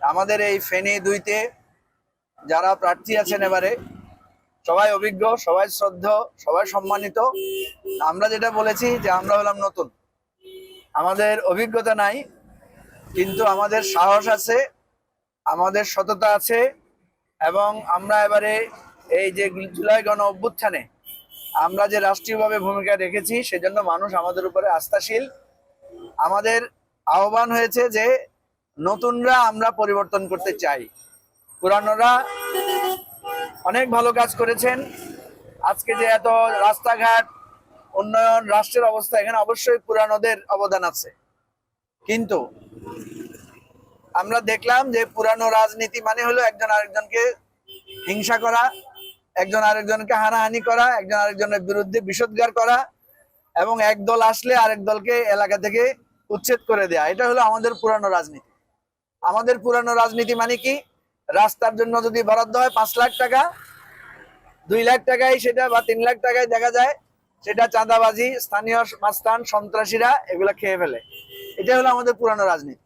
আমাদের এই ফেনী দুইতে যারা প্রার্থী আছেন এবারে, সবাই অভিজ্ঞ, সবাই শ্রদ্ধ, সবাই সম্মানিত। আমরা যেটা বলেছি যে আমরা হলাম নতুন। আমাদের অভিজ্ঞতা নাই, কিন্তু আমাদের সাহস আছে, আমাদের সততা আছে, এবং আমরা এবারে এই যে জুলাই গণ অভ্যুত্থানে আমরা যে রাষ্ট্রীয়ভাবে ভূমিকা রেখেছি, সেজন্য মানুষ আমাদের উপরে আস্থাশীল। আমাদের আহ্বান হয়েছে যে নতুনরা আমরা পরিবর্তন করতে চাই। পুরানোরা অনেক ভালো কাজ করেছেন। আজকে যে এত রাস্তাঘাট, উন্নয়ন, রাষ্ট্রের অবস্থা, এখানে অবশ্যই পুরানোদের অবদান আছে। কিন্তু আমরা দেখলাম যে পুরানো রাজনীতি মানে হলো একজন আরেকজনকে হিংসা করা, একজন আরেকজনকে হানাহানি করা, একজন আরেকজনের বিরুদ্ধে বিষোদ্গার করা এবং এক দল আসলে আরেক দলকে এলাকা থেকে উচ্ছেদ করে দেয়া। এটা হলো আমাদের পুরানো রাজনীতি। আমাদের পুরানো রাজনীতি মানে কি? রাস্তার জন্য যদি বরাদ্দ হয় পাঁচ লাখ টাকা, দুই লাখ টাকায় সেটা বা তিন লাখ টাকায় দেখা যায়, সেটা চাঁদাবাজি, স্থানীয় মাস্তান, সন্ত্রাসীরা এগুলা খেয়ে ফেলে। এটা হলো আমাদের পুরানো রাজনীতি।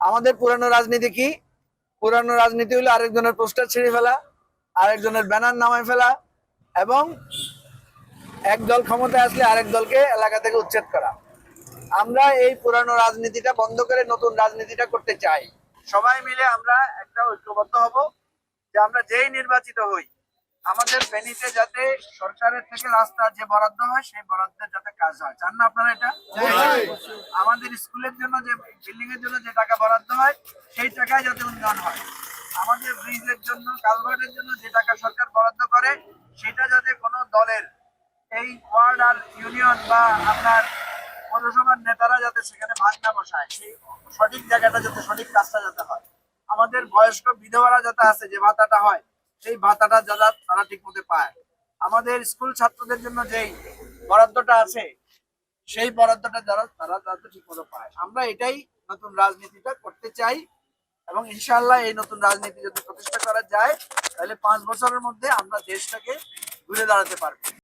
আমাদের পুরানো রাজনীতি কি? পুরানো রাজনীতি হলো আরেকজনের পোস্টার ছিঁড়ে ফেলা, আরেকজনের ব্যানার নামায় ফেলা এবং এক দল ক্ষমতায় আসলে আরেক দলকে এলাকা থেকে উচ্ছেদ করা। আমরা এই পুরানো রাজনীতিটা বন্ধ করে নতুন রাজনীতিটা করতে চাই। সবাই মিলে আমরা একটা ঐক্যবদ্ধ হব যে আমরা যেই নির্বাচিত হই আমাদের ফেনীতে যাতে সরকারের থেকে রাস্তা যে বরাদ্দ হয় সেই বরাদ্দের যাতে কাজ হয়। চান না আপনারা এটা? আমাদের স্কুলের জন্য যে বিল্ডিং এর জন্য যে টাকা বরাদ্দ হয় সেই টাকায় যাতে উন্নয়ন হয়। আমাদের ব্রিজের জন্য কালভার্টের জন্য যে টাকা সরকার বরাদ্দ করে সেটা যাতে কোনো দলের এই ওয়ার্ড আর ইউনিয়ন বা আপনার পৌরসভার নেতারা যাতে সেখানে ভাগ না বসায়, সেই সঠিক জায়গাটা যাতে সঠিক কাজটা যাতে হয়। আমাদের বয়স্ক বিধবারা যাতে আছে, যে ভাতাটা হয়, সেই ভাতাটা যারা, তারা ঠিক মতো পায়। আমাদের স্কুল ছাত্রদের জন্য যেই বরাদ্দটা আছে, সেই বরাদ্দটা যারা, তারা যাতে ঠিক মতো পায়। আমরা এটাই নতুন রাজনীতিটা করতে চাই এবং ইনশাল্লাহ এই নতুন রাজনীতি যদি প্রতিষ্ঠা করা যায়, তাহলে পাঁচ বছরের মধ্যে আমরা দেশটাকে ঘুরে দাঁড়াতে পারব।